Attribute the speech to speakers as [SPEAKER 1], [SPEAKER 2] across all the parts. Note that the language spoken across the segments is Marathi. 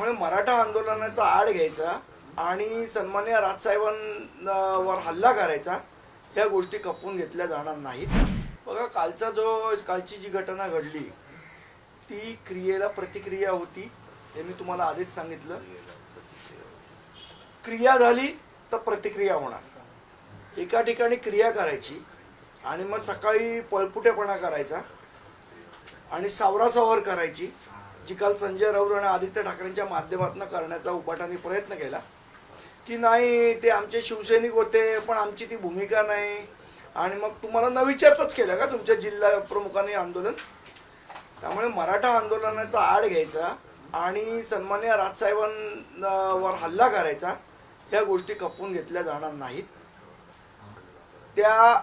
[SPEAKER 1] त्यामुळे मराठा आंदोलनाचा आड घ्यायचा आणि सन्मान्य राजसाहेबांवर हल्ला करायचा ह्या गोष्टी खपवून घेतल्या जाणार नाहीत. बघा कालचा जो कालची जी घटना घडली ती क्रियेला प्रतिक्रिया होती हे मी तुम्हाला आधीच सांगितलं. क्रिया झाली तर प्रतिक्रिया होणार. एका ठिकाणी क्रिया करायची आणि मग सकाळी पळपुटेपणा करायचा आणि सावरासावर करायची. जी काल संजय राऊत आणि आदित्य ठाकरेंच्या माध्यमातून करण्याचा उपाटाने प्रयत्न केला की नाही ते आमचे शिवसैनिक होते पण आमची ती भूमिका नाही. आणि मग तुम्हाला न विचारताच केलं का तुमच्या जिल्हा प्रमुखाने आंदोलन? त्यामुळे मराठा आंदोलनाचा आड घ्यायचा आणि सन्मान्य राजसाहेबांवर हल्ला करायचा ह्या गोष्टी खपवून घेतल्या जाणार नाहीत. त्या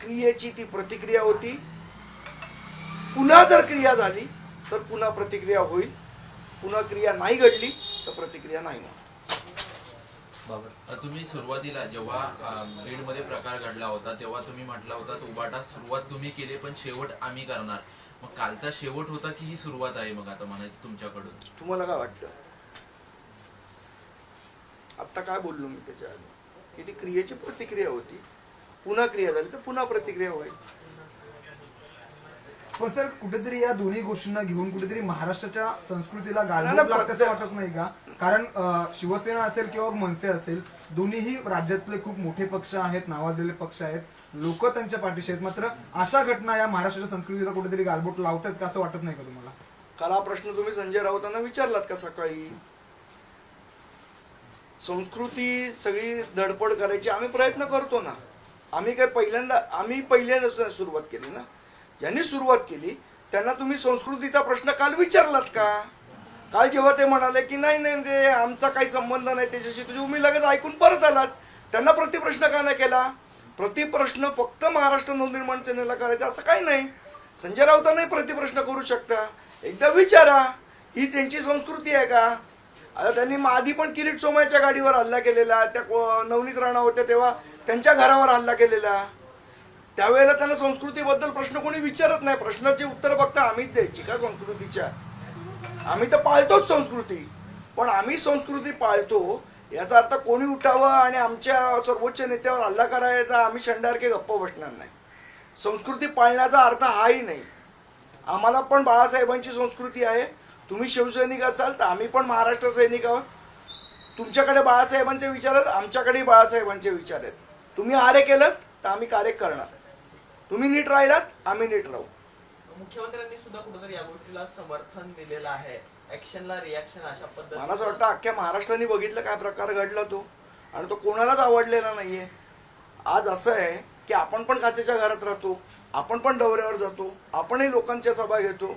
[SPEAKER 1] क्रियेची ती प्रतिक्रिया होती. पुन्हा जर क्रिया झाली तर पुन्हा प्रतिक्रिया होईल. पुन्हा क्रिया नाही घडली तर प्रतिक्रिया नाही होणार.
[SPEAKER 2] तुम्ही सुरुवातीला जेव्हा बीडमध्ये प्रकार घडला होता तेव्हा तुम्ही म्हटला होता उबाटा सुरुवात तुम्ही केली पण शेवट आम्ही करणार. मग कालचा शेवट होता की ही सुरुवात आहे मग आता म्हणायची तुमच्याकडून?
[SPEAKER 1] तुम्हाला काय वाटतं? आत्ता काय बोललो मी त्याच्या आधी? की ती क्रियेची प्रतिक्रिया होती. पुन्हा क्रिया झाली तर पुन्हा प्रतिक्रिया होईल.
[SPEAKER 3] पण सर कुठेतरी या दोन्ही गोष्टींना घेऊन कुठेतरी महाराष्ट्राच्या संस्कृतीला गालबोट लागतं असं वाटत नाही का? कारण अं, शिवसेना असेल किंवा मनसे असेल दोन्हीही राज्यातले खूप मोठे पक्ष आहेत नावाजलेले पक्ष आहेत. लोक त्यांच्या पाठीशी आहेत. मात्र अशा घटना या महाराष्ट्राच्या संस्कृतीला कुठेतरी गालबोट लावतात का असं वाटत नाही का तुम्हाला?
[SPEAKER 1] काल हा प्रश्न तुम्ही संजय राऊतांना विचारलात का सकाळी? संस्कृती सगळी धडपड करायची आम्ही प्रयत्न करतो ना. आम्ही काय पहिल्यांदा आम्ही पहिल्यांदा सुरुवात केली ना. ज्यांनी सुरुवात केली त्यांना तुम्ही संस्कृतीचा प्रश्न काल विचारलात का? काल जेव्हा ते म्हणाले की नाही नाही ते आमचा काही संबंध नाही त्याच्याशी तुझी तुम्ही लगेच ऐकून परत आलात. त्यांना प्रतिप्रश्न का नाही केला? प्रतिप्रश्न फक्त महाराष्ट्र नवनिर्माण सेनेला करायचा असं काही नाही. संजय राऊतांनाही प्रतिप्रश्न करू शकता. एकदा विचारा ही त्यांची संस्कृती आहे का? आता त्यांनी आधी पण किरीट सोमयच्या गाडीवर हल्ला केलेला त्या नवनीत राणा होत्या तेव्हा त्यांच्या घरावर हल्ला केलेला. त्यावेळेला त्यांना संस्कृतीबद्दल प्रश्न कोणी विचारत नाही. प्रश्नाची उत्तर फक्त आम्हीच द्यायची. का संस्कृतीच्या? आम्ही तर पाळतोच संस्कृती. पण आम्ही संस्कृती पाळतो याचा अर्थ कोणी उठावं आणि आमच्या सर्वोच्च नेत्यावर हल्ला करायचा आम्ही शंडारके गप्प बसणार नाही. संस्कृती पाळण्याचा अर्थ हाही नाही. आम्हाला पण बाळासाहेबांची संस्कृती आहे. तुम्ही शिवसैनिक असाल तर आम्ही पण महाराष्ट्र सैनिक आहोत. तुमच्याकडे बाळासाहेबांचे विचार आहेत आमच्याकडेही बाळासाहेबांचे विचार आहेत. तुम्ही आरे केलं तर आम्ही कार्य करणार. तुम्ही नीट राहिलात आम्ही नीट राहू.
[SPEAKER 4] मुख्यमंत्र्यांनी सुद्धा कुठेतरी या गोष्टीला समर्थन दिलेलं आहे. ऍक्शनला रिॲक्शन अशा पद्धतीने
[SPEAKER 1] मला असं वाटतं अख्ख्या महाराष्ट्राने बघितलं काय प्रकार घडला तो. आणि तो कोणालाच आवडलेला नाहीये. आज असं आहे की आपण पण काचेच्या घरात राहतो आपण पण दौऱ्यावर जातो आपणही लोकांच्या सभा घेतो.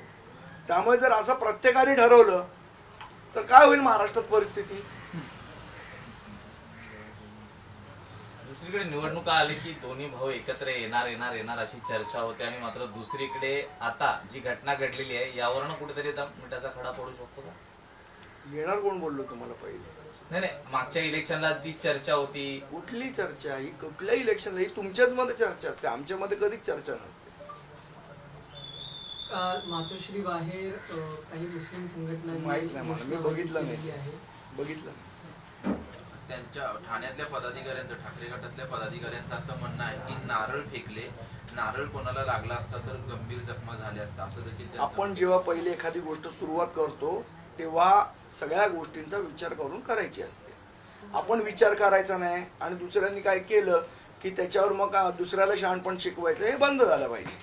[SPEAKER 1] त्यामुळे जर असं प्रत्येकाने ठरवलं तर काय होईल महाराष्ट्रात परिस्थिती?
[SPEAKER 5] दुसरीकडे निवडणुका आली की दोन्ही भाऊ एकत्र येणार येणार येणार अशी चर्चा होते. आणि मात्र दुसरीकडे आता जी घटना घडलेली आहे यावरनं कुठेतरी मिठाचा खडा पडू शकतो का?
[SPEAKER 1] येणार कोण बोललो तुम्हाला पहिले?
[SPEAKER 5] नाही नाही मागच्या इलेक्शनला ती चर्चा होती.
[SPEAKER 1] कुठली चर्चा ही कुठल्याही इलेक्शनला? ही तुमच्याच मध्ये चर्चा असते. आमच्यामध्ये कधीच चर्चा नसते.
[SPEAKER 6] काल मातोश्री बाहेर काही मुस्लिम संघटनांनी
[SPEAKER 1] माहीत नाही मला, मी बघितलं नाही. बघितलं
[SPEAKER 2] त्यांच्या ठाण्यातल्या पदाधिकाऱ्यांचं ठाकरे गटातल्या पदाधिकाऱ्यांचं असं म्हणणं आहे की नारळ फेकले नारळ कोणाला लागला असता तर गंभीर जखमा झाल्या असता असं देखील
[SPEAKER 1] आपण जेव्हा पहिले एखादी गोष्ट सुरुवात करतो तेव्हा सगळ्या गोष्टींचा विचार करून करायची असते. आपण विचार करायचा नाही आणि दुसऱ्यांनी काय केलं की त्याच्यावर मग दुसऱ्याला शहाणपण शिकवायचं हे बंद झालं पाहिजे.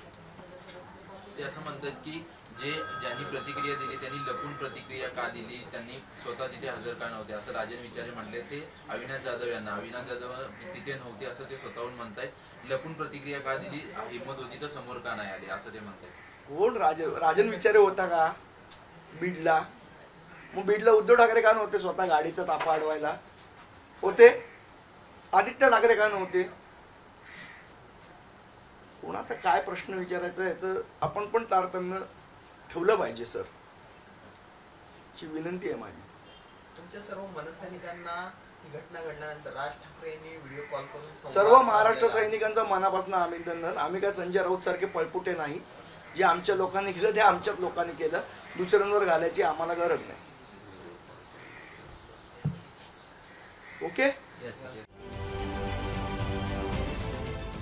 [SPEAKER 2] ते असं म्हणतात की जे ज्यांनी प्रतिक्रिया दिली त्यांनी लपून प्रतिक्रिया का दिली त्यांनी स्वतः तिथे हजर का नव्हते? असं राजन विचारे म्हणले ते. अविनाश जाधव यांना. अविनाश जाधव तिथे नव्हते असं ते स्वतःहून म्हणतायत. लपून प्रतिक्रिया का दिली? हिंमत होती तर समोर का नाही आली? असं ते म्हणतात
[SPEAKER 1] कोण? राज राजन विचारे होता का? बीडला. मग बीडला उद्धव ठाकरे का नव्हते? स्वतः गाडीचा ताफा अडवायला. होते? आदित्य ठाकरे का नव्हते? कोणाचा काय प्रश्न विचारायचा याचं आपण पण तारतम्य ठेवलं पाहिजे सर. ची विनंती आहे माझी.
[SPEAKER 4] तुमच्या सर्व मनसैनिकांना ही घटना घडल्यानंतर राज ठाकरे यांनी व्हिडिओ कॉल करून संवाद
[SPEAKER 1] सर्व महाराष्ट्र
[SPEAKER 4] साधलेला.
[SPEAKER 1] सैनिकांचा मनापासून अभिनंदन. आम्ही काय संजय राऊत सारखे पळपुटे नाही. जे आमच्या लोकांनी केलं ते आमच्याच लोकांनी केलं. दुसऱ्यांवर घालायची आम्हाला गरज नाही. ओके?